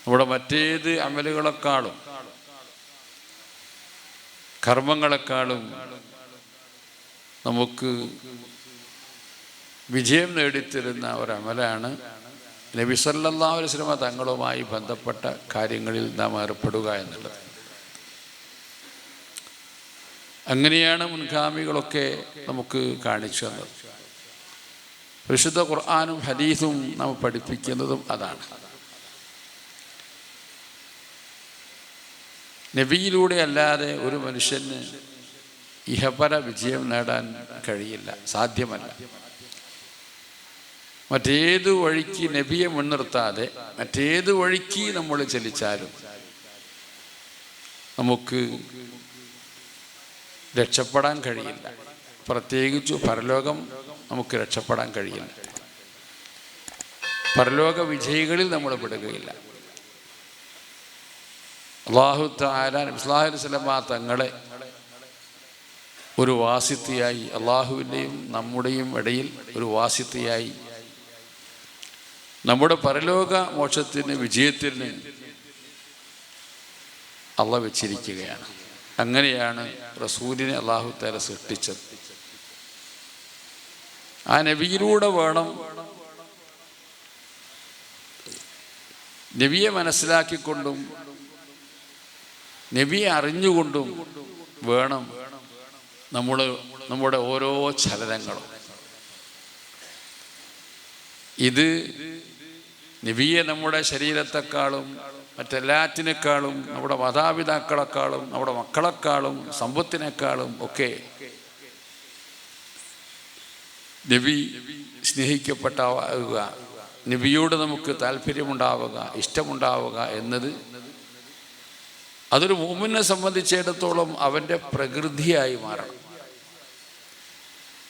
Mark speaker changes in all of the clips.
Speaker 1: നമ്മുടെ മറ്റേത് അമലുകളെക്കാളും കർമ്മങ്ങളെക്കാളും നമുക്ക് വിജയം നേടിത്തരുന്ന ഒരമലാണ്. നബി സല്ലല്ലാഹു അലൈഹി വസല്ലമ തങ്ങളുമായി ബന്ധപ്പെട്ട കാര്യങ്ങളിൽ നാം ഏർപ്പെടുക എന്നുള്ളത്. അങ്ങനെയാണ് മുൻഗാമികളൊക്കെ നമുക്ക് കാണിച്ചു തന്നത്. വിശുദ്ധ ഖുർആാനും ഹദീസും നാം പഠിപ്പിക്കുന്നതും അതാണ്. നബിയിലൂടെ അല്ലാതെ ഒരു മനുഷ്യന് ഇഹപര വിജയം നേടാൻ കഴിയില്ല സാധ്യമല്ല. മറ്റേത് വഴിക്ക് നബിയെ മുൻനിർത്താതെ മറ്റേത് വഴിക്ക് നമ്മൾ ചലിച്ചാലും നമുക്ക് രക്ഷപ്പെടാൻ കഴിയില്ല. പ്രത്യേകിച്ചു പരലോകം നമുക്ക് രക്ഷപ്പെടാൻ കഴിയില്ല. പരലോക വിജയികളിൽ നമ്മൾ പെടുകയില്ല. അള്ളാഹു താല നബ്സ്ലാഹു വസ്ലമ തങ്ങളെ ഒരു വാസിത്തിയായി അള്ളാഹുവിന്റെയും നമ്മുടെയും ഇടയിൽ ഒരു വാസിത്തിയായി. നമ്മുടെ പരലോക മോക്ഷത്തിന് വിജയത്തിന് അള്ള വെച്ചിരിക്കുകയാണ്. അങ്ങനെയാണ് റസൂലിനെ അള്ളാഹു താല സൃഷ്ടിച്ചത്. ആ നബിയിലൂടെ വേണം നബിയെ മനസ്സിലാക്കിക്കൊണ്ടും നബിയെ അറിഞ്ഞുകൊണ്ടും വേണം നമ്മൾ നമ്മുടെ ഓരോ ചലനങ്ങളും. ഇത് നബിയെ നമ്മുടെ ശരീരത്തെക്കാളും മറ്റെല്ലാറ്റിനേക്കാളും നമ്മുടെ മാതാപിതാക്കളെക്കാളും നമ്മുടെ മക്കളെക്കാളും സമ്പത്തിനേക്കാളും ഒക്കെ നബി സ്നേഹിക്കപ്പെട്ടാവുക നബിയോട് നമുക്ക് താല്പര്യമുണ്ടാവുക ഇഷ്ടമുണ്ടാവുക എന്നത് അതൊരു മൂമിനെ സംബന്ധിച്ചിടത്തോളം അവന്റെ പ്രകൃതിയായി മാറണം.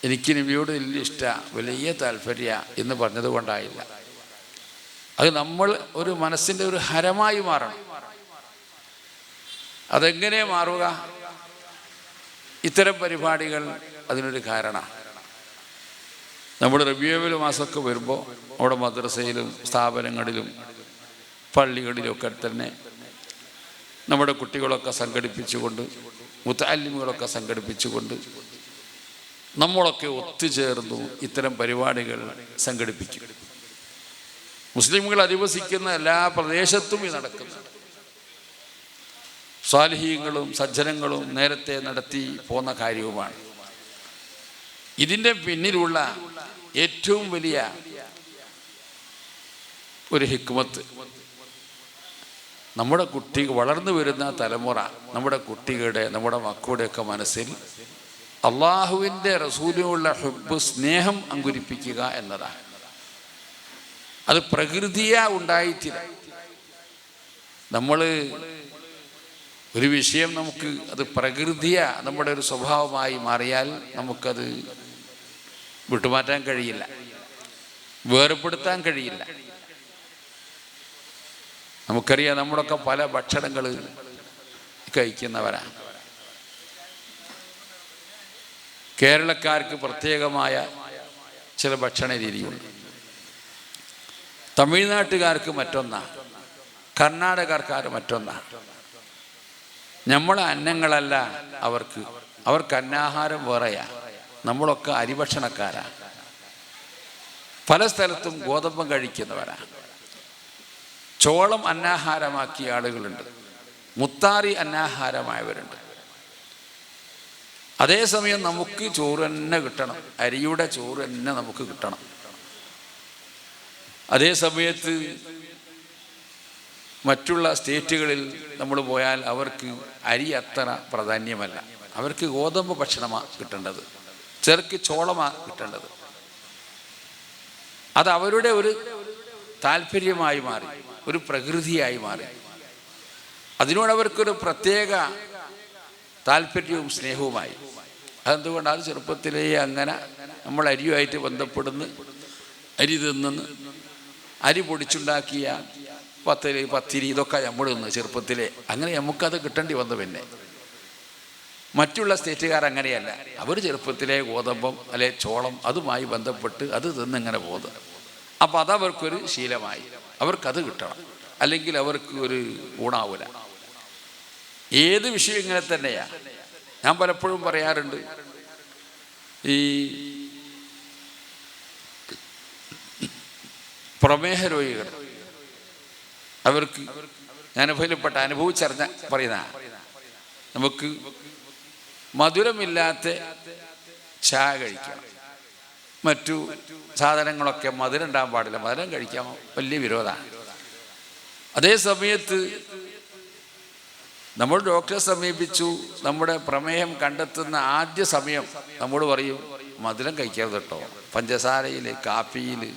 Speaker 1: എനിക്ക് നബിയോട് വലിയ ഇഷ്ട വലിയ താല്പര്യ എന്ന് പറഞ്ഞത് കൊണ്ടായില്ല അത് നമ്മൾ ഒരു മനസ്സിന്റെ ഒരു ഹരമായി മാറണം. അതെങ്ങനെ മാറുക? ഇത്തരം പരിപാടികൾ അതിനൊരു കാരണമാണ് നമ്മുടെ റബിയോവിൽ മാസമൊക്കെ വരുമ്പോൾ നമ്മുടെ മദ്രസയിലും സ്ഥാപനങ്ങളിലും പള്ളികളിലൊക്കെ തന്നെ നമ്മുടെ കുട്ടികളൊക്കെ സംഘടിപ്പിച്ചുകൊണ്ട് മുത്താലിമുകളൊക്കെ സംഘടിപ്പിച്ചുകൊണ്ട് നമ്മളൊക്കെ ഒത്തുചേർന്നു ഇത്തരം പരിപാടികൾ സംഘടിപ്പിക്കും. മുസ്ലിമുകൾ അധിവസിക്കുന്ന എല്ലാ പ്രദേശത്തും ഇത് നടക്കുന്നു. സ്വാലിഹീങ്ങളും സജ്ജനങ്ങളും നേരത്തെ നടത്തി പോന്ന കാര്യവുമാണ്. ഇതിന്റെ പിന്നിലുള്ള ഏറ്റവും വലിയ ഒരു ഹിക്മത്ത് നമ്മുടെ കുട്ടി വളർന്നു വരുന്ന തലമുറ നമ്മുടെ കുട്ടികളുടെ നമ്മുടെ മക്കളുടെയൊക്കെ മനസ്സിൽ അള്ളാഹുവിന്റെ റസൂലിനുള്ള ഹുബ് സ്നേഹം അങ്കുരിപ്പിക്കുക എന്നതാണ്. അത് പ്രകൃതിയാ ഉണ്ടായിട്ടില്ല. നമ്മൾ ഒരു വിഷയം നമുക്ക് അത് പ്രകൃതിയ നമ്മുടെ ഒരു സ്വഭാവമായി മാറിയാൽ നമുക്കത് വിട്ടുമാറ്റാൻ കഴിയില്ല. വേർപെടുത്താൻ കഴിയില്ല. നമുക്കറിയാം നമ്മളൊക്കെ പല ഭക്ഷണങ്ങൾ കഴിക്കുന്നവരാണ്. കേരളക്കാർക്ക് പ്രത്യേകമായ ചില ഭക്ഷണ രീതിയുണ്ട്. തമിഴ്നാട്ടുകാർക്ക് മറ്റൊന്നാണ് കർണാടകക്കാർ മറ്റൊന്നാണ് നമ്മളെ അന്നങ്ങളല്ല അവർക്ക്. അവർക്ക് അന്നാഹാരം വേറെയാ. നമ്മളൊക്കെ അരിഭക്ഷണക്കാരാണ് പല സ്ഥലത്തും ഗോതമ്പം കഴിക്കുന്നവരാണ് ചോളം അന്നാഹാരമാക്കിയ ആളുകളുണ്ട്. മുത്താറി അന്നാഹാരമായവരുണ്ട്. അതേസമയം നമുക്ക് ചോറ് തന്നെ കിട്ടണം. അരിയുടെ ചോറ് തന്നെ നമുക്ക് കിട്ടണം. അതേ സമയത്ത് മറ്റുള്ള സ്റ്റേറ്റുകളിൽ നമ്മൾ പോയാൽ അവർക്ക് അരി അത്ര പ്രാധാന്യമല്ല. അവർക്ക് ഗോതമ്പ് ഭക്ഷണമാണ് കിട്ടേണ്ടത്. ചെറുക്ക് ചോളമാണ് കിട്ടേണ്ടത്. അത് അവരുടെ ഒരു താല്പര്യമായി മാറി. ഒരു പ്രകൃതിയായി മാറി. അതിനോട് അവർക്കൊരു പ്രത്യേക താല്പര്യവും സ്നേഹവുമായി. അതെന്തുകൊണ്ടാണ് അത് ചെറുപ്പത്തിലേ അങ്ങനെ നമ്മൾ അരിയുമായിട്ട് ബന്ധപ്പെടുന്നു അരി തിന്നുന്നു അരി പൊടിച്ചുണ്ടാക്കിയ പത്തരി പത്തിരി ഇതൊക്കെ നമ്മൾ തിന്നു ചെറുപ്പത്തിലെ. അങ്ങനെ നമുക്കത് കിട്ടേണ്ടി വന്നു പിന്നെ. മറ്റുള്ള സ്റ്റേറ്റുകാർ അങ്ങനെയല്ല. അവർ ചെറുപ്പത്തിലെ ഗോതമ്പം അല്ലെ ചോളം അതുമായി ബന്ധപ്പെട്ട് അത് തിന്നിങ്ങനെ പോകുന്നത് അപ്പം അതവർക്കൊരു ശീലമായി. അവർക്കത് കിട്ടണം. അല്ലെങ്കിൽ അവർക്ക് ഒരു ഗുണാവൂല ഏത് വിഷയം ഇങ്ങനെ തന്നെയാ? ഞാൻ പലപ്പോഴും പറയാറുണ്ട്. ഈ പ്രമേഹ രോഗികൾ അവർക്ക് ഞാൻ അനുഭവപ്പെട്ട അനുഭവിച്ചറിഞ്ഞ പറയുന്ന നമുക്ക് മധുരമില്ലാത്ത ചായ കഴിക്കണം മറ്റു സാധനങ്ങളൊക്കെ മധുരം ഉണ്ടാകാൻ പാടില്ല. മധുരം കഴിക്കാൻ വലിയ വിരോധമാണ്. അതേ സമയത്ത് നമ്മൾ ഡോക്ടറെ സമീപിച്ചു. നമ്മുടെ പ്രമേയം കണ്ടെത്തുന്ന ആദ്യ സമയം നമ്മോട് പറയും മധുരം കഴിക്കരുത് കേട്ടോ. പഞ്ചസാരയിൽ കാപ്പിയിൽ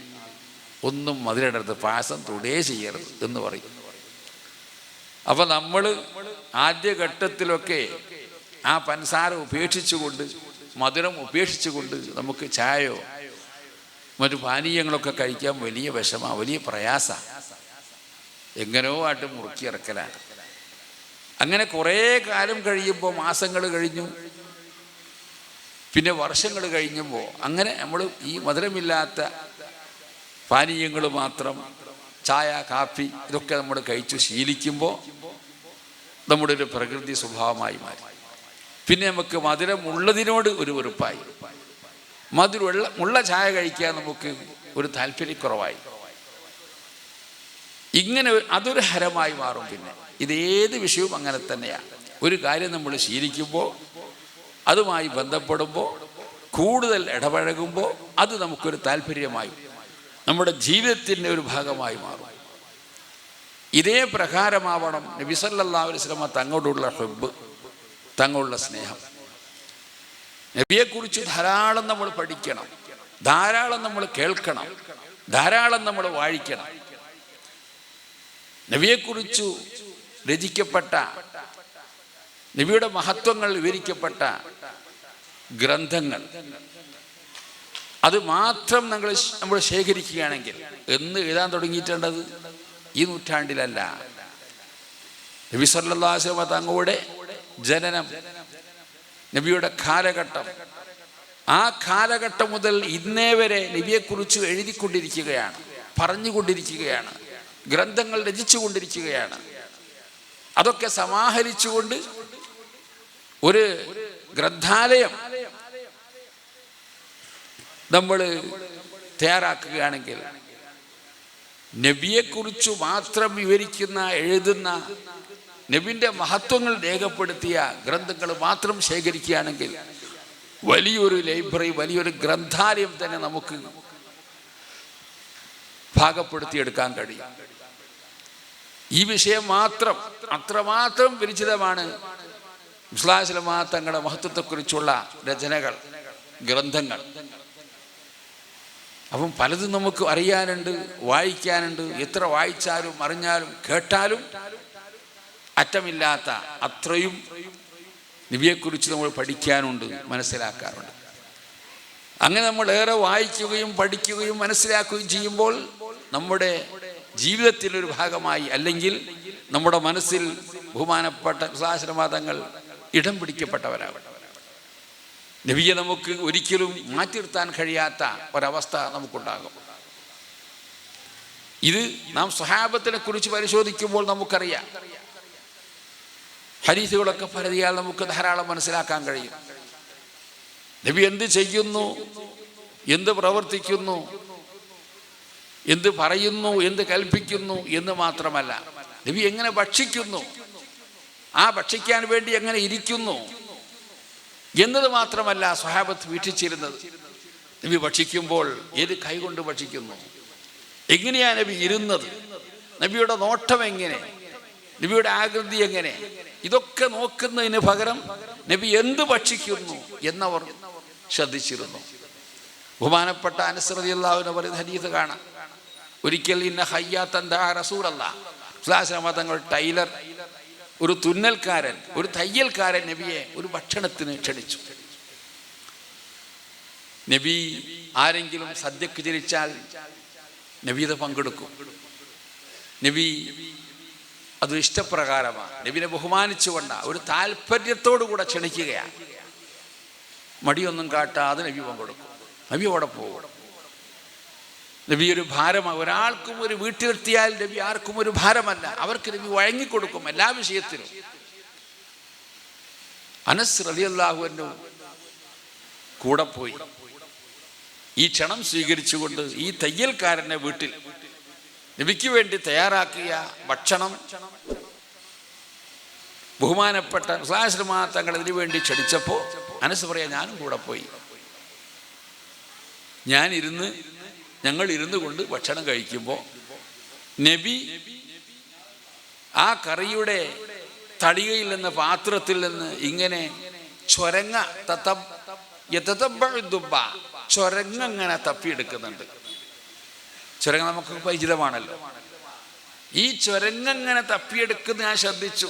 Speaker 1: ഒന്നും മധുരം ഇടരുത്. പായസം തൊടേ ചെയ്യരുത് എന്ന് പറയും. അപ്പം നമ്മൾ ആദ്യ ഘട്ടത്തിലൊക്കെ ആ പഞ്ചസാര ഉപേക്ഷിച്ചുകൊണ്ട് മധുരം ഉപേക്ഷിച്ചുകൊണ്ട് നമുക്ക് ചായയോ മറ്റു പാനീയങ്ങളൊക്കെ കഴിക്കാൻ വലിയ വിഷമാണ് വലിയ പ്രയാസ. എങ്ങനെയോ ആയിട്ട് മുറുക്കിയിറക്കലാണ് അങ്ങനെ കുറേ കാലം കഴിയുമ്പോൾ മാസങ്ങൾ കഴിഞ്ഞു. പിന്നെ വർഷങ്ങൾ കഴിഞ്ഞുമ്പോൾ അങ്ങനെ നമ്മൾ ഈ മധുരമില്ലാത്ത പാനീയങ്ങൾ മാത്രം ചായ കാപ്പി ഇതൊക്കെ നമ്മൾ കഴിച്ചു ശീലിക്കുമ്പോൾ നമ്മുടെ ഒരു പ്രകൃതി സ്വഭാവമായി മാറി. പിന്നെ നമുക്ക് മധുരമുള്ളതിനോട് ഒരു വെറുപ്പായി. മധുരമുള്ള ഉള്ള ചായ കഴിക്കാൻ നമുക്ക് ഒരു താല്പര്യക്കുറവായി. ഇങ്ങനെ അതൊരു ഹരമായി മാറും പിന്നെ. ഇത് ഏത് വിഷയവും അങ്ങനെ തന്നെയാണ് ഒരു കാര്യം നമ്മൾ ശീലിക്കുമ്പോൾ അതുമായി ബന്ധപ്പെടുമ്പോൾ കൂടുതൽ ഇടപഴകുമ്പോൾ അത് നമുക്കൊരു താല്പര്യമായി നമ്മുടെ ജീവിതത്തിന്റെ ഒരു ഭാഗമായി മാറും. ഇതേ പ്രകാരമാവണം നബിസല്ലാ അലൈസ്ലമ തങ്ങളോടുള്ള ഹെബ് തങ്ങളുള്ള സ്നേഹം. നബിയെക്കുറിച്ച് ധാരാളം നമ്മൾ പഠിക്കണം. ധാരാളം നമ്മൾ കേൾക്കണം. ധാരാളം നമ്മൾ വായിക്കണം നബിയെക്കുറിച്ചു രചിക്കപ്പെട്ട നബിയുടെ മഹത്വങ്ങൾ വിവരിക്കപ്പെട്ട ഗ്രന്ഥങ്ങൾ. അത് മാത്രം നമ്മൾ നമ്മൾ ശേഖരിക്കുകയാണെങ്കിൽ എന്ന് എഴുതാൻ തുടങ്ങിയിട്ടുണ്ടത് ഈ നൂറ്റാണ്ടിലല്ല. നബി സല്ലാസ്ലമ തങ്ങളുടെ ജനനം നബിയുടെ കാലഘട്ടം. ആ കാലഘട്ടം മുതൽ ഇന്നേ വരെ നബിയെക്കുറിച്ച് എഴുതിക്കൊണ്ടിരിക്കുകയാണ് പറഞ്ഞുകൊണ്ടിരിക്കുകയാണ് ഗ്രന്ഥങ്ങൾ രചിച്ചുകൊണ്ടിരിക്കുകയാണ്. അതൊക്കെ സമാഹരിച്ചുകൊണ്ട് ഒരു ഗ്രന്ഥാലയം നമ്മൾ തയ്യാറാക്കുകയാണെങ്കിൽ നബിയെക്കുറിച്ച് മാത്രം വിവരിക്കുന്ന എഴുതുന്ന നബിന്റെ മഹത്വങ്ങൾ രേഖപ്പെടുത്തിയ ഗ്രന്ഥങ്ങൾ മാത്രം ശേഖരിക്കുകയാണെങ്കിൽ വലിയൊരു ലൈബ്രറി വലിയൊരു ഗ്രന്ഥാലയം തന്നെ നമുക്ക് ഭാഗപ്പെടുത്തിയെടുക്കാൻ കഴിയും. ഈ വിഷയം മാത്രം അത്രമാത്രം പരിചിതമാണ് മുസ്ലാസ്ലമാ തങ്ങളുടെ മഹത്വത്തെക്കുറിച്ചുള്ള രചനകൾ ഗ്രന്ഥങ്ങൾ. അപ്പം പലതും നമുക്ക് അറിയാനുണ്ട് വായിക്കാനുണ്ട് എത്ര വായിച്ചാലും അറിഞ്ഞാലും കേട്ടാലും അറ്റമില്ലാത്ത അത്രയും നബിയെക്കുറിച്ച് നമ്മൾ പഠിക്കാനുണ്ട് മനസ്സിലാക്കാറുണ്ട്. അങ്ങനെ നമ്മൾ ഏറെ വായിക്കുകയും പഠിക്കുകയും മനസ്സിലാക്കുകയും ചെയ്യുമ്പോൾ നമ്മുടെ ജീവിതത്തിലൊരു ഭാഗമായി അല്ലെങ്കിൽ നമ്മുടെ മനസ്സിൽ ബഹുമാനപ്പെട്ട സാശനവാദങ്ങൾ ഇടം പിടിക്കപ്പെട്ടവരാകട്ടെ നബിയെ നമുക്ക് ഒരിക്കലും മാറ്റി നിർത്താൻ കഴിയാത്ത ഒരവസ്ഥ നമുക്കുണ്ടാകും. ഇത് നാം സ്വഹാബത്തിനെ കുറിച്ച് പരിശോധിക്കുമ്പോൾ നമുക്കറിയാം. ഹരീസുകളൊക്കെ പരതിയാൽ നമുക്ക് ധാരാളം മനസ്സിലാക്കാൻ കഴിയും. നബി എന്ത് ചെയ്യുന്നു? എന്ത് പ്രവർത്തിക്കുന്നു? എന്ത് പറയുന്നു? എന്ത് കൽപ്പിക്കുന്നു? എന്ന് മാത്രമല്ല. നബി എങ്ങനെ ഭക്ഷിക്കുന്നു? ആ ഭക്ഷിക്കാൻ വേണ്ടി എങ്ങനെ ഇരിക്കുന്നു? എന്നത് മാത്രമല്ല സ്വഹാബത്ത് വീക്ഷിച്ചിരുന്നത്. നബി ഭക്ഷിക്കുമ്പോൾ ഏത് കൈകൊണ്ട് ഭക്ഷിക്കുന്നു? എങ്ങനെയാ നബി ഇരുന്നത്? നബിയുടെ നോട്ടം എങ്ങനെ? നബിയുടെ ആകൃതി എങ്ങനെ? ഇതൊക്കെ നോക്കുന്നതിന് പകരം നബി എന്ത് ഭക്ഷിക്കുന്നു എന്നവർ ശ്രദ്ധിച്ചിരുന്നു. ബഹുമാനപ്പെട്ട അനുസൃതി അള്ളാഹുവിനെ പറയുന്ന ഹരീത് കാണാം. ഒരിക്കൽ ഇന്ന ഹയ്യാത്തന്താ റസൂലല്ല തങ്ങൾ ടൈലർ ഒരു തുന്നൽക്കാരൻ ഒരു തയ്യൽക്കാരൻ നബിയെ ഒരു ഭക്ഷണത്തിന് ക്ഷണിച്ചു. നബി ആരെങ്കിലും സദ്യക്ക് ചിരിച്ചാൽ നബി ഇത് പങ്കെടുക്കും. നബി അത് ഇഷ്ടപ്രകാരമാണ്. നബിനെ ബഹുമാനിച്ചുകൊണ്ട ഒരു താല്പര്യത്തോടു കൂടെ ക്ഷണിക്കുകയാണ് മടിയൊന്നും കാട്ടാതെ നബി പങ്കെടുക്കും നബി അവിടെ പോകും. നബി ഒരു ഭാരമ ഒരാൾക്കും ഒരു വീട്ടിലെത്തിയാൽ നബി ആർക്കും ഒരു ഭാരമല്ല. അവർക്ക് നബി വഴങ്ങിക്കൊടുക്കും എല്ലാ വിഷയത്തിലും. അനസ് റലിയല്ലാഹുവിന്റെ കൂടെ പോയി. ഈ ക്ഷണം സ്വീകരിച്ചുകൊണ്ട് ഈ തയ്യൽക്കാരന്റെ വീട്ടിൽ നബിക്ക് വേണ്ടി തയ്യാറാക്കിയ ഭക്ഷണം ബഹുമാനപ്പെട്ട മുസ്ലാശ്രമ തങ്ങൾ ഇതിനു വേണ്ടി ക്ഷണിച്ചപ്പോൾ അനസ് പറയാ ഞാനും കൂടെ പോയി. ഞാൻ ഇരുന്ന് ഞങ്ങൾ ഇരുന്നു കൊണ്ട് ഭക്ഷണം കഴിക്കുമ്പോൾ നബി ആ കറിയുടെ തടികയിൽ നിന്ന് പാത്രത്തിൽ നിന്ന് ഇങ്ങനെ ചൊരങ്ങ തത്തം ചൊരങ്ങ ഇങ്ങനെ തപ്പിയെടുക്കുന്നുണ്ട്. ചുരങ്ങ നമുക്ക് പരിചിതമാണല്ലോ. ഈ ചുരങ്ങനെ തപ്പിയെടുക്കുന്ന ഞാൻ ശ്രദ്ധിച്ചു.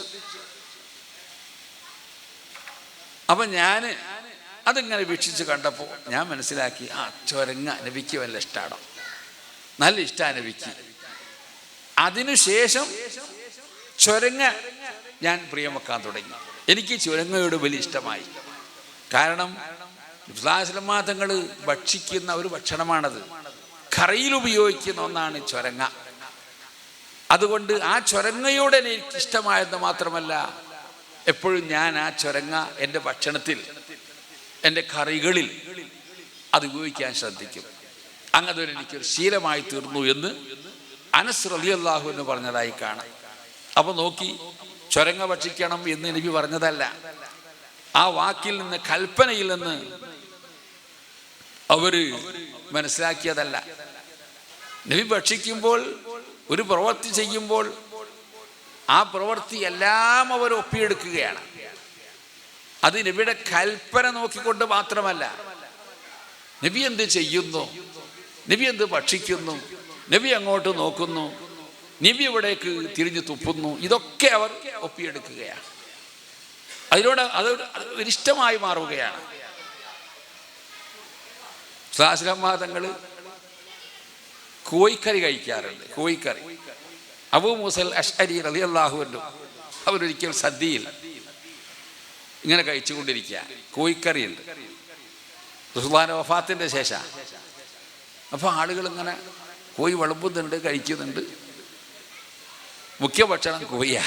Speaker 1: അപ്പൊ ഞാൻ അതിങ്ങനെ വീക്ഷിച്ച് കണ്ടപ്പോൾ ഞാൻ മനസ്സിലാക്കി ആ ചുരങ്ങ നബിക്ക് വല്ല ഇഷ്ടമാണോ നല്ല ഇഷ്ടമാണ് നബിക്ക് അതിനുശേഷം ചുരങ്ങ ഞാൻ പ്രിയം വെക്കാൻ തുടങ്ങി. എനിക്ക് ചുരങ്ങയോട് വലിയ ഇഷ്ടമായി. കാരണം തങ്ങൾ ഭക്ഷിക്കുന്ന ഒരു ഭക്ഷണമാണത്. കറിയിൽ ഉപയോഗിക്കുന്ന ഒന്നാണ് ചൊരങ്ങ. അതുകൊണ്ട് ആ ചൊരങ്ങയോടെ എനിക്ക് ഇഷ്ടമായെന്ന് മാത്രമല്ല എപ്പോഴും ഞാൻ ആ ചൊരങ്ങ എന്റെ ഭക്ഷണത്തിൽ എന്റെ കറികളിൽ അത് ഉപയോഗിക്കാൻ ശ്രദ്ധിക്കും. അങ്ങനെ എനിക്കൊരു ശീലമായി തീർന്നു എന്ന് അനസ് റലി അള്ളാഹു എന്ന് പറഞ്ഞതായി കാണാം. അപ്പൊ നോക്കി ചൊരങ്ങ ഭക്ഷിക്കണം എന്ന് എനിക്ക് പറഞ്ഞതല്ല. ആ വാക്കിൽ നിന്ന് കൽപ്പനയിൽ നിന്ന് അവർ മനസ്സിലാക്കിയതല്ല. നബി ഭക്ഷിക്കുമ്പോൾ ഒരു പ്രവൃത്തി ചെയ്യുമ്പോൾ ആ പ്രവൃത്തി എല്ലാം അവർ ഒപ്പിയെടുക്കുകയാണ്. അത് നബിയുടെ കൽപ്പന നോക്കിക്കൊണ്ട് മാത്രമല്ല. നബി എന്ത് ചെയ്യുന്നു? നബി എന്ത് ഭക്ഷിക്കുന്നു? നബി അങ്ങോട്ട് നോക്കുന്നു. നബി എവിടേക്ക് തിരിഞ്ഞു തുപ്പുന്നു. ഇതൊക്കെ അവർ ഒപ്പിയെടുക്കുകയാണ്. അതിനോട് അത് ഒരിഷ്ടമായി മാറുകയാണ്. തങ്ങൾ കോയിക്കറി കഴിക്കാറുണ്ട്. കോഴിക്കറി. അബൂ മൂസൽ അഷ്അരി റലി അള്ളാഹുവിന്റെ അവരൊരിക്കൽ സദ്യയിൽ ഇങ്ങനെ കഴിച്ചുകൊണ്ടിരിക്കുക. കോഴിക്കറിയുണ്ട്. റുസ്ലാൻ വഫാത്തിന്റെ ശേഷം. അപ്പോൾ ആളുകൾ ഇങ്ങനെ കോഴി വിളമ്പുന്നുണ്ട് കഴിക്കുന്നുണ്ട്. മുഖ്യ ഭക്ഷണം കോയ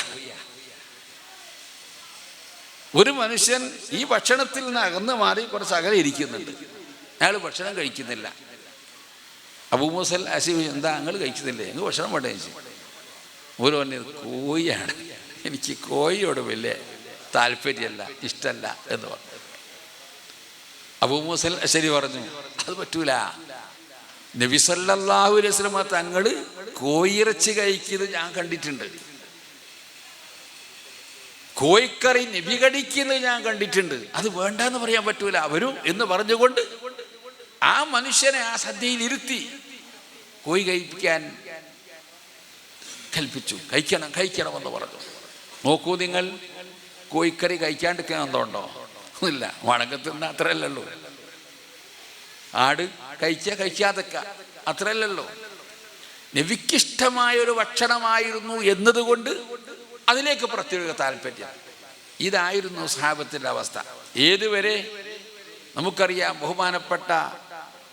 Speaker 1: ഒരു മനുഷ്യൻ ഈ ഭക്ഷണത്തിൽ നിന്ന് അകന്ന് മാറി കുറച്ച് അകലെ ഇരിക്കുന്നുണ്ട്. അയാൾ ഭക്ഷണം കഴിക്കുന്നില്ല. അബൂമുസൽ അസി എന്താ നിങ്ങൾ കഴിക്കുന്നില്ലേ എങ്ങ് ഭക്ഷണം വേണ്ട ചോദിച്ചു ഒരു കോഴിയാണ്. എനിക്ക് കോഴിയോട് വലിയ താല്പര്യമല്ല ഇഷ്ടമല്ല എന്ന് പറഞ്ഞു. അബൂമുസൽ അശരി പറഞ്ഞു അത് പറ്റൂല. നബി സല്ലല്ലാഹു അലൈഹി വസല്ലമ തങ്ങൾ കോയിറച്ചി കഴിക്കുന്നത് ഞാൻ കണ്ടിട്ടുണ്ട്. കോയിക്കറി നബി കടിക്കുന്നത് ഞാൻ കണ്ടിട്ടുണ്ട്. അത് വേണ്ടെന്ന് പറയാൻ പറ്റൂല. അവരും എന്ന് പറഞ്ഞുകൊണ്ട് ആ മനുഷ്യനെ ആ സദ്യയിൽ ഇരുത്തി കോയി കഴിപ്പിക്കാൻ കൽപ്പിച്ചു. കഴിക്കണം കഴിക്കണമെന്ന് പറഞ്ഞു. നോക്കൂ നിങ്ങൾ കോയിക്കറി കഴിക്കാണ്ടിരിക്കാൻ എന്തുണ്ടോ ഇല്ല വണക്കത്തിന്ന് അത്രയല്ലല്ലോ. ആട് കഴിച്ച കഴിക്കാതൊക്കെ അത്രയല്ലല്ലോ. നബിക്കിഷ്ടമായ ഒരു ഭക്ഷണമായിരുന്നു എന്നതുകൊണ്ട് അതിലേക്ക് പ്രത്യേക താല്പര്യം. ഇതായിരുന്നു സഹാബത്തിന്റെ അവസ്ഥ. ഏതുവരെ? നമുക്കറിയാം ബഹുമാനപ്പെട്ട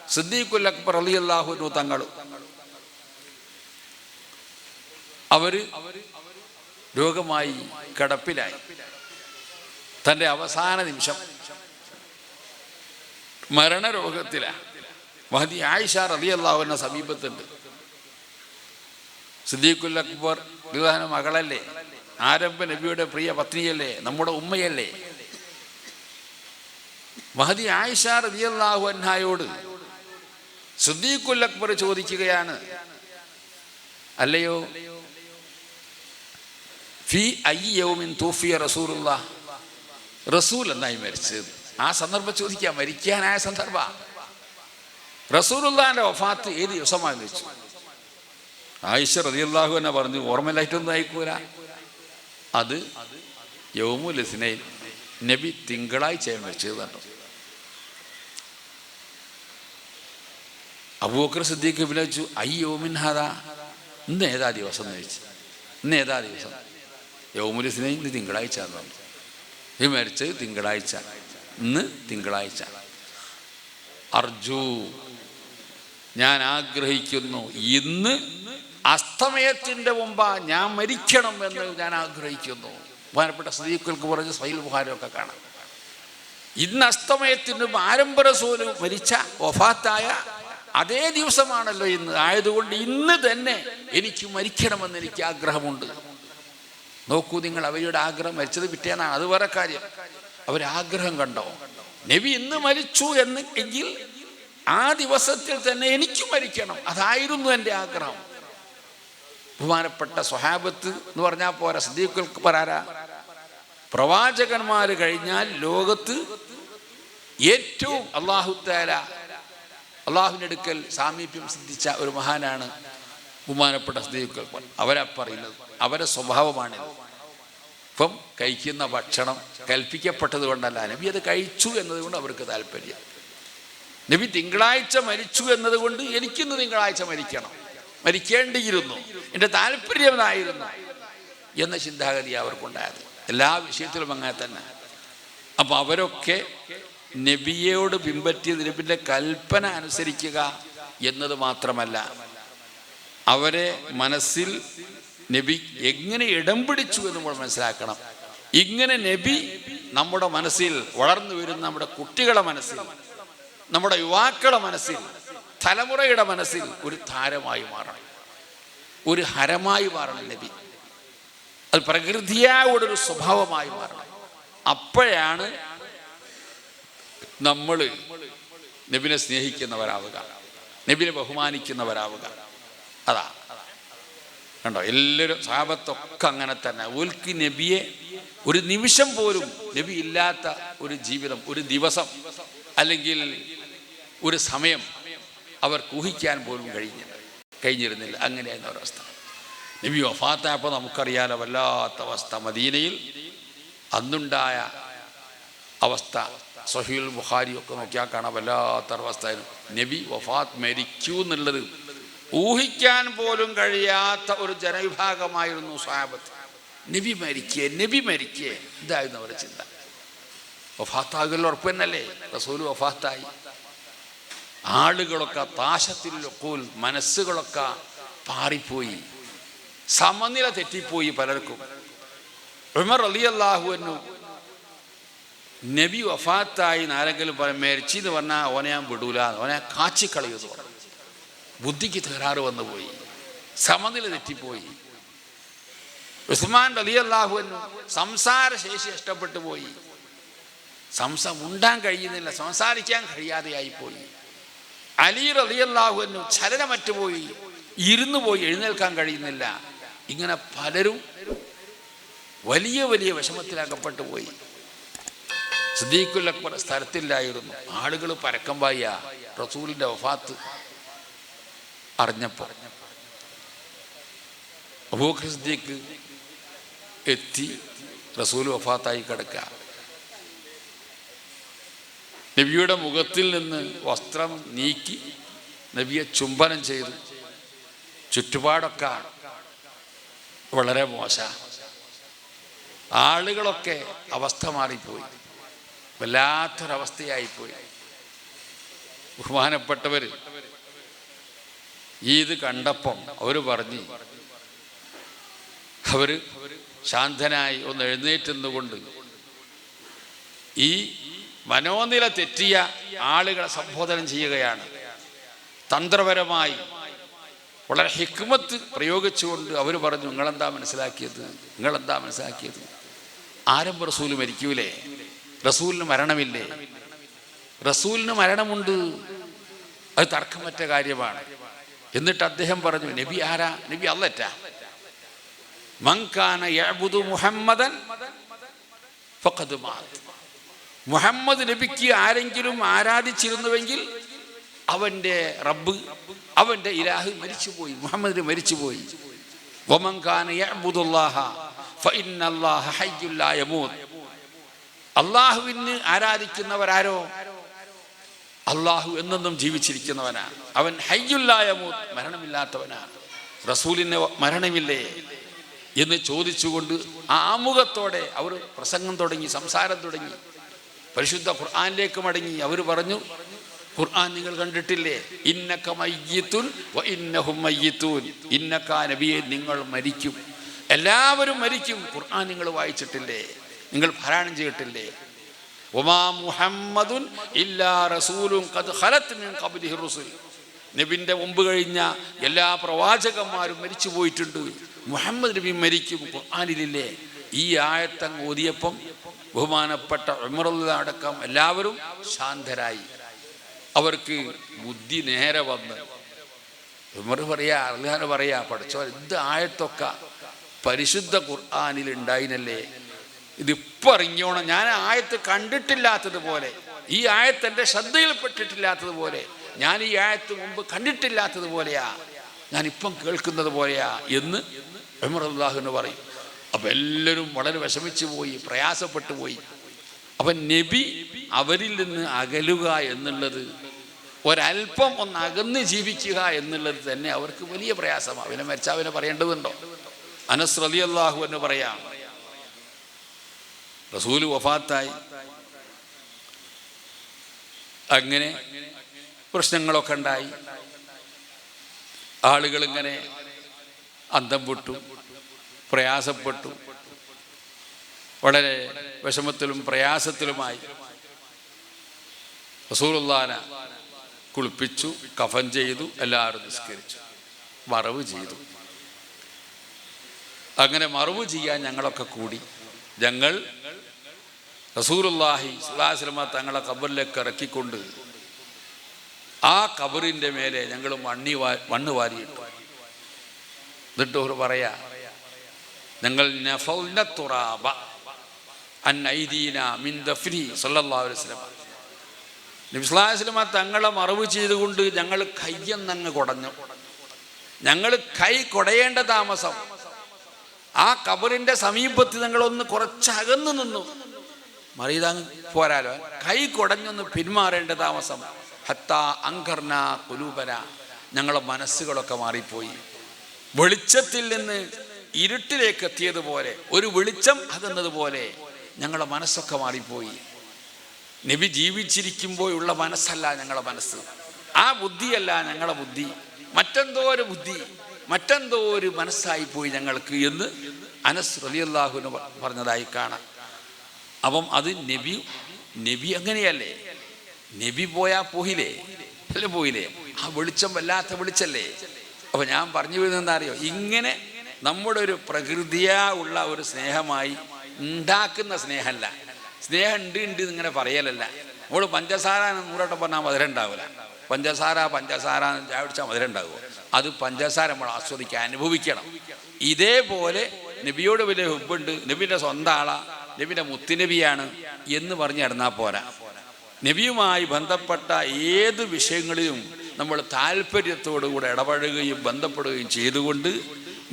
Speaker 1: സിദ്ദീഖുൽ അക്ബർ അലി അള്ളാഹുനു തങ്ങൾ അവർ രോഗമായി കിടപ്പിലായി. തന്റെ അവസാന നിമിഷം മരണരോഗത്തിലാണ് മഹദി ആയിഷ റലി അള്ളാഹുവിന്റെ സമീപത്തുണ്ട്. സിദ്ദീഖുൽ അക്ബർ വിവാഹന മകളല്ലേ? ആരംഭ നബിയുടെ പ്രിയ പത്നിയല്ലേ? നമ്മുടെ ഉമ്മയല്ലേ? മഹദി ആയിഷ റലി അള്ളാഹു അൻഹായോട് സിദ്ദീഖുൽ അക്ബർ ചോദിക്കുകയാണ്. അല്ലയോ? ഫി അയ്യൗമിൻ തൂഫിയ റസൂലുള്ള. റസൂൽ എന്നായി മരിച്ചത്? ആ സന്ദർഭം ചോദിക്കാം. മരിക്കാനായ സന്ദർഭ. റസൂലുള്ളാന്റെ വഫാത്ത് ഏത് ദിവസമാണെന്ന് വെച്ചു ആയിഷ റതിയല്ലാഹു എന്നെ പറഞ്ഞു ഓർമ്മയിലായിട്ടൊന്നും അയക്കൂല അത് യൗമുൽ യൗമുലസിനെ നബി തിങ്കളാഴ്ച മരിച്ചത് കണ്ടു അബൂബക്കർ സിദ്ദീഖ് വിളിച്ചു അയ്യോമിൻ ഹാദ. ഇന്ന് ഏതാ ദിവസം എന്ന് ചോദിച്ചു. ഇന്ന് ഏതാ ദിവസം? യോമുലിസിനെ ഇന്ന് തിങ്കളാഴ്ച എന്ന് പറഞ്ഞു. ഈ മരിച്ചത് തിങ്കളാഴ്ച. ഇന്ന് തിങ്കളാഴ്ച. അർജു ഞാൻ ആഗ്രഹിക്കുന്നു. ഇന്ന് അസ്തമയത്തിന്റെ മുമ്പാ ഞാൻ മരിക്കണം എന്ന് ഞാൻ ആഗ്രഹിക്കുന്നു. ബഹുമാനപ്പെട്ട സ്ത്രീകൾക്ക് പറഞ്ഞ് സൈൽ ബുഹാരമൊക്കെ കാണാം. ഇന്ന് അസ്തമയത്തിന് ആരംഭ റസൂൽ മരിച്ച വഫാത്തായ അതേ ദിവസമാണല്ലോ ഇന്ന്. ആയതുകൊണ്ട് ഇന്ന് തന്നെ എനിക്ക് മരിക്കണമെന്ന് എനിക്ക് ആഗ്രഹമുണ്ട്. നോക്കൂ നിങ്ങൾ അവരുടെ ആഗ്രഹം മരിച്ചത് പിറ്റേന്നാണ് അത് വേറെ കാര്യം. അവരാഗ്രഹം കണ്ടോ? നബി ഇന്ന് മരിച്ചു എന്ന് എങ്കിൽ ആ ദിവസത്തിൽ തന്നെ എനിക്ക് മരിക്കണം. അതായിരുന്നു എന്റെ ആഗ്രഹം. ബഹുമാനപ്പെട്ട സ്വഹാബത്ത് എന്ന് പറഞ്ഞാൽ പോരാ സദീഖുൽക്ക് പറയാ പ്രവാചകന്മാർ കഴിഞ്ഞാൽ ലോകത്ത് ഏറ്റവും അള്ളാഹുത്താല അള്ളാഹുവിന്റെ അടുക്കൽ സാമീപ്യം സിദ്ധിച്ച ഒരു മഹാനാണ് ബഹുമാനപ്പെട്ട സ്ത്രീകൾ അവരാ പറയുന്നത്. അവരെ സ്വഭാവമാണിത്. ഇപ്പം കഴിക്കുന്ന ഭക്ഷണം കൽപ്പിക്കപ്പെട്ടത് കൊണ്ടല്ല. നബി അത് കഴിച്ചു എന്നതുകൊണ്ട് അവർക്ക് താല്പര്യം. നബി തിങ്കളാഴ്ച മരിച്ചു എന്നതുകൊണ്ട് എനിക്കിന്ന് തിങ്കളാഴ്ച മരിക്കണം. മരിക്കേണ്ടിയിരുന്നു. എന്റെ താല്പര്യം അതായിരുന്നു എന്ന ചിന്താഗതി അവർക്കുണ്ടായത്. എല്ലാ വിഷയത്തിലും അങ്ങനെ തന്നെ. അപ്പം അവരൊക്കെ നബിയോട് പിൻപറ്റിയത് നബിന്റെ കൽപ്പന അനുസരിക്കുക എന്നത് മാത്രമല്ല. അവരെ മനസ്സിൽ നബി എങ്ങനെ ഇടം പിടിച്ചു എന്ന് നമ്മൾ മനസ്സിലാക്കണം. ഇങ്ങനെ നബി നമ്മുടെ മനസ്സിൽ വളർന്നു വരുന്ന നമ്മുടെ കുട്ടികളുടെ മനസ്സിൽ നമ്മുടെ യുവാക്കളുടെ മനസ്സിൽ തലമുറയുടെ മനസ്സിൽ ഒരു താരമായി മാറണം. ഒരു ഹരമായി മാറണം നബി. അത് പ്രകൃതിയോടൊരു സ്വഭാവമായി മാറണം. അപ്പോഴാണ് നമ്മൾ നബിനെ സ്നേഹിക്കുന്നവരാവുക നബിനെ ബഹുമാനിക്കുന്നവരാവുക. അതാ. കണ്ടോ? എല്ലാവരും സാപത്തൊക്കെ അങ്ങനെ തന്നെ. ഉൽക്കി നബിയെ ഒരു നിമിഷം പോലും നബി ഇല്ലാത്ത ഒരു ജീവിതം ഒരു ദിവസം അല്ലെങ്കിൽ ഒരു സമയം അവർ ഊഹിക്കാൻ പോലും കഴിഞ്ഞില്ല. കഴിഞ്ഞിരുന്നില്ല. അങ്ങനെയായിരുന്ന ഒരവസ്ഥ. നബി വഫാത്തായപ്പോൾ നമുക്കറിയാലോ വല്ലാത്ത അവസ്ഥ. മദീനയിൽ അന്നുണ്ടായ അവസ്ഥ സഹീൽ ബുഖാരി ഒക്കെ നോക്കിയാൽ കാണാം വല്ലാത്ത അവസ്ഥയായിരുന്നു നബി വഫാത്ത് മരിക്കൂ എന്നുള്ളത് ഊഹിക്കാൻ പോലും കഴിയാത്ത ഒരു ജനവിഭാഗമായിരുന്നു സാബത്ത് നബി മരിക്കേ നബി മരിക്കേ. ഇതായിരുന്നു അവരുടെ ചിന്ത. വഫാത്താകുമല്ലോ ഉറപ്പ് തന്നെയല്ലേ? റസൂൽ വഫാത്തായി. ആളുകളൊക്കെ താശത്തിൽ ഒക്കൂൽ മനസ്സുകളൊക്കെ പാറിപ്പോയി. സമനില തെറ്റിപ്പോയി പലർക്കും. ഉമർ അലി അള്ളാഹുവിനു നബി വഫാത്തായി ആരെങ്കിലും പറയും മരിച്ചു എന്ന് പറഞ്ഞാൽ അവനെ ഞാൻ വിടൂല. അവനെ കാച്ചിക്കളയുമെന്ന് പറഞ്ഞു. ബുദ്ധിക്ക് തകരാറ് വന്നു പോയി. സമനില തെറ്റിപ്പോയി. ഉസ്മാൻ അലി സംസാര ശേഷി ഇഷ്ടപ്പെട്ടു പോയി. സംസം ഉണ്ടാൻ കഴിയുന്നില്ല. സംസാരിക്കാൻ കഴിയാതെയായി പോയി അലി ചലനമറ്റു പോയി. ഇരുന്നു പോയി എഴുന്നേൽക്കാൻ കഴിയുന്നില്ല. ഇങ്ങനെ പലരും വലിയ വലിയ വിഷമത്തിലകപ്പെട്ടു പോയി. സിദ്ദീഖുൽ അക്ബർ സ്ഥലത്തില്ലായിരുന്നു. ആളുകൾ പരക്കം വായ റസൂലിന്റെ വഫാത്ത് അറിഞ്ഞപ്പോൾ അബൂഖർ സിദ്ദീഖ് എത്തി റസൂൽ വഫാത്തായി കിടക്കുക. നബിയുടെ മുഖത്തിൽ നിന്ന് വസ്ത്രം നീക്കി നബിയെ ചുംബനം ചെയ്തു. ചുറ്റുപാടൊക്കെ വളരെ മോശ. ആളുകളൊക്കെ അവസ്ഥ മാറിപ്പോയി. വല്ലാത്തൊരവസ്ഥയായിപ്പോയി. ബഹുമാനപ്പെട്ടവർ ഈ ഇത് കണ്ടപ്പം അവർ പറഞ്ഞു അവർ ശാന്തനായി ഒന്ന് എഴുന്നേറ്റുന്നുകൊണ്ട് ഈ മനോനില തെറ്റിയ ആളുകളെ സംബോധനം ചെയ്യുകയാണ്. തന്ത്രപരമായി വളരെ ഹിക്മത്ത് പ്രയോഗിച്ചുകൊണ്ട് അവർ പറഞ്ഞു നിങ്ങളെന്താ മനസ്സിലാക്കിയത്? നിങ്ങളെന്താ മനസ്സിലാക്കിയത്? ആരംഭ റസൂൽ മരിക്കൂലേ? റസൂലിന് മരണമില്ലേ? റസൂലിന് മരണമുണ്ട്. അത് തർക്കമറ്റ കാര്യമാണ്. എന്നിട്ട് അദ്ദേഹം പറഞ്ഞു നബി ആരാ? നബി അല്ലറ്റ മങ്കാന മുഹമ്മദൻ മുഹമ്മദ് നബിക്ക് ആരെങ്കിലും ആരാധിച്ചിരുന്നുവെങ്കിൽ അവന്റെ റബ്ബ് അവന്റെ ഇലാഹ് മരിച്ചുപോയി. മുഹമ്മദിന് മരിച്ചുപോയി. വമങ്കാന യഅ്ബുദുല്ലാഹ ഫഇന്നല്ലാഹ ഹയ്യുൻ ലാ യമൂത്ത് അള്ളാഹുവിന് ആരാധിക്കുന്നവരാരോ? അള്ളാഹു എന്നെന്നും ജീവിച്ചിരിക്കുന്നവനാണ് അവൻ ഹയ്യുല്ലായ മരണമില്ലാത്തവനാണ് റസൂലിന് മരണമില്ലേ? എന്ന് ചോദിച്ചുകൊണ്ട് ആ ആമുഖത്തോടെ അവർ പ്രസംഗം തുടങ്ങി സംസാരം തുടങ്ങി. പരിശുദ്ധ ഖുർആാനിലേക്ക് മടങ്ങി. അവർ പറഞ്ഞു ഖുർആൻ നിങ്ങൾ കണ്ടിട്ടില്ലേ? ഇന്നക്ക മയ്യത്തുൻ ഇന്നഹും മയ്യിത്തൂൻ. ഇന്നക നബിയെ നിങ്ങൾ മരിക്കും. എല്ലാവരും മരിക്കും. ഖുർആൻ നിങ്ങൾ വായിച്ചിട്ടില്ലേ? നിങ്ങൾ പാരായണം ചെയ്തിട്ടില്ലേ? ഒമാ മുഹമ്മദുൻ ഇല്ലാ റസൂലും നബിന്റെ മുമ്പ് കഴിഞ്ഞ എല്ലാ പ്രവാചകന്മാരും മരിച്ചു പോയിട്ടുണ്ട്. മുഹമ്മദ് നബി മരിക്കും. ഖുർആാനിലില്ലേ? ഈ ആയത്തങ്ങ് ഓതിയപ്പം ബഹുമാനപ്പെട്ട ഉമറുള്ള അടക്കം എല്ലാവരും ശാന്തരായി. അവർക്ക് ബുദ്ധി നേരെ വന്ന്. ഉമർ പറയാ അറിയാൻ പറയാ പഠിച്ചോ എന്ത് ആയത്തൊക്കെ പരിശുദ്ധ ഖുർആാനിൽ ഉണ്ടായിനല്ലേ ഇതിപ്പോൾ അറിഞ്ഞോണം. ഞാൻ ആയത്ത് കണ്ടിട്ടില്ലാത്തതുപോലെ ഈ ആയത്ത് എന്റെ ശ്രദ്ധയിൽപ്പെട്ടിട്ടില്ലാത്തതുപോലെ ഞാൻ ഈ ആയത്ത് മുമ്പ് കണ്ടിട്ടില്ലാത്തതുപോലെയാ ഞാൻ ഇപ്പം കേൾക്കുന്നത് പോലെയാ എന്ന് ഉമർ അള്ളാഹുന്ന് പറയും. അപ്പം എല്ലാവരും വളരെ വിഷമിച്ചു പോയി പ്രയാസപ്പെട്ടു പോയി. അപ്പം നബി അവരിൽ നിന്ന് അകലുക എന്നുള്ളത് ഒരല്പം ഒന്ന് അകന്ന് ജീവിക്കുക എന്നുള്ളത് തന്നെ അവർക്ക് വലിയ പ്രയാസമാണ്. അവനെ മരിച്ച അവനെ പറയേണ്ടതുണ്ടോ? അനസ് അള്ളാഹു എന്ന് പറയാം റസൂൽ വഫാത്തായി. അങ്ങനെ പ്രശ്നങ്ങളൊക്കെ ഉണ്ടായി. ആളുകൾ ഇങ്ങനെ അന്തം വിട്ടു പ്രയാസപ്പെട്ടു. വളരെ വിഷമത്തിലും പ്രയാസത്തിലുമായി റസൂലുല്ലാന കുളിപ്പിച്ചു കഫൻ ചെയ്തു എല്ലാവരും നിസ്കരിച്ചു മറവ് ചെയ്തു. അങ്ങനെ മറവ് ചെയ്യാൻ ഞങ്ങളൊക്കെ കൂടി. ഞങ്ങൾ റസൂറുല്ലാഹി സുലാസ്ലമ തങ്ങളെ കബറിലേക്ക് ഇറക്കിക്കൊണ്ട് ആ കബറിന്റെ മേലെ ഞങ്ങൾ മണ്ണി വാ മണ്ണ് വാരിയിട്ടു. എന്നിട്ട് പറയാ ഞങ്ങൾ തുറാബ മിൻ അലൈഹി വസല്ലം നബി തങ്ങളെ മറവ് ചെയ്തുകൊണ്ട് ഞങ്ങൾ കയ്യെന്നങ്ങ് കുടഞ്ഞു. ഞങ്ങൾ കൈ കൊടയേണ്ട താമസം. ആ കബറിന്റെ സമീപത്ത് ഞങ്ങളൊന്ന് കുറച്ച് നിന്നു. മറിയതാങ് പോരാലോ. കൈ കുടഞ്ഞൊന്ന് പിന്മാറേണ്ട താമസം. ഹത്ത അങ്കർന കുലൂപന ഞങ്ങളുടെ മനസ്സുകളൊക്കെ മാറിപ്പോയി. വെളിച്ചത്തിൽ നിന്ന് ഇരുട്ടിലേക്ക് എത്തിയതുപോലെ ഒരു വെളിച്ചം അതെന്നതുപോലെ ഞങ്ങളുടെ മനസ്സൊക്കെ മാറിപ്പോയി. നബി ജീവിച്ചിരിക്കുമ്പോഴുള്ള മനസ്സല്ല ഞങ്ങളുടെ മനസ്സ്. ആ ബുദ്ധിയല്ല ഞങ്ങളുടെ ബുദ്ധി. മറ്റെന്തോ ഒരു ബുദ്ധി മറ്റെന്തോ ഒരു മനസ്സായി പോയി ഞങ്ങൾക്ക് എന്ന് അനസ് റലിയല്ലാഹുവിന് പറഞ്ഞതായി കാണാം. അപ്പം അത് നബി നബി അങ്ങനെയല്ലേ? നബി പോയാ പോയില്ലേ? അല്ലെ പോയില്ലേ? ആ വെളിച്ചം വല്ലാത്ത വെളിച്ചല്ലേ? അപ്പൊ ഞാൻ പറഞ്ഞു വരുന്നത് എന്താ അറിയോ? ഇങ്ങനെ നമ്മുടെ ഒരു പ്രകൃതിയാ ഉള്ള ഒരു സ്നേഹമായി ഉണ്ടാക്കുന്ന സ്നേഹമല്ല സ്നേഹം ഉണ്ട് ഉണ്ട് ഇങ്ങനെ പറയലല്ല. നമ്മൾ പഞ്ചസാര നൂറോട്ടം പറഞ്ഞാൽ മധുരം ഉണ്ടാവില്ല പഞ്ചസാര പഞ്ചസാര ചായ കുടിച്ചാൽ മധുരം ഉണ്ടാവുമോ അത് പഞ്ചസാര നമ്മൾ ആസ്വദിക്കാൻ അനുഭവിക്കണം. ഇതേപോലെ നബിയോട് വലിയ ഹുബുണ്ട്. നബിന്റെ സ്വന്തം ആളാ. നബിന്റെ മുത്തുനബിയാണ് എന്ന് പറഞ്ഞു നടന്നാൽ പോരാ. നബിയുമായി ബന്ധപ്പെട്ട ഏത് വിഷയങ്ങളിലും നമ്മൾ താല്പര്യത്തോടുകൂടെ ഇടപഴകുകയും ബന്ധപ്പെടുകയും ചെയ്തുകൊണ്ട്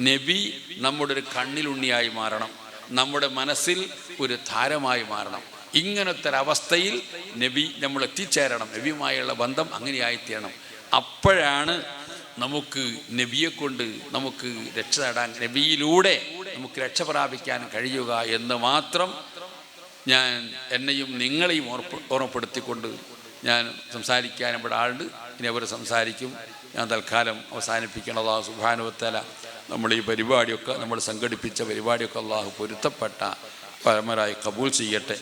Speaker 1: നബി നമ്മുടെ ഒരു കണ്ണിലുണ്ണിയായി മാറണം. നമ്മുടെ മനസ്സിൽ ഒരു താരമായി മാറണം. ഇങ്ങനത്തെ ഒരവസ്ഥയിൽ നബി നമ്മൾ എത്തിച്ചേരണം. നബിയുമായുള്ള ബന്ധം അങ്ങനെയായിത്തീരണം. അപ്പോഴാണ് നമുക്ക് നബിയെ കൊണ്ട് നമുക്ക് രക്ഷ നേടാൻ നബിയിലൂടെ നമുക്ക് രക്ഷ പ്രാപിക്കാൻ കഴിയുക എന്ന് മാത്രം ഞാൻ എന്നെയും നിങ്ങളെയും ഓർപ്പ് ഓർമ്മപ്പെടുത്തിക്കൊണ്ട് ഞാൻ സംസാരിക്കാൻ ഇവിടെ ആളുണ്ട്. ഇനി അവർ സംസാരിക്കും. ഞാൻ തൽക്കാലം അവസാനിപ്പിക്കണതാ സുഭാനുവത്തല നമ്മൾ ഈ പരിപാടിയൊക്കെ നമ്മൾ സംഘടിപ്പിച്ച പരിപാടിയൊക്കെ അള്ളാഹു പൊരുത്തപ്പെട്ട പരമരായി കബൂൽ ചെയ്യട്ടെ.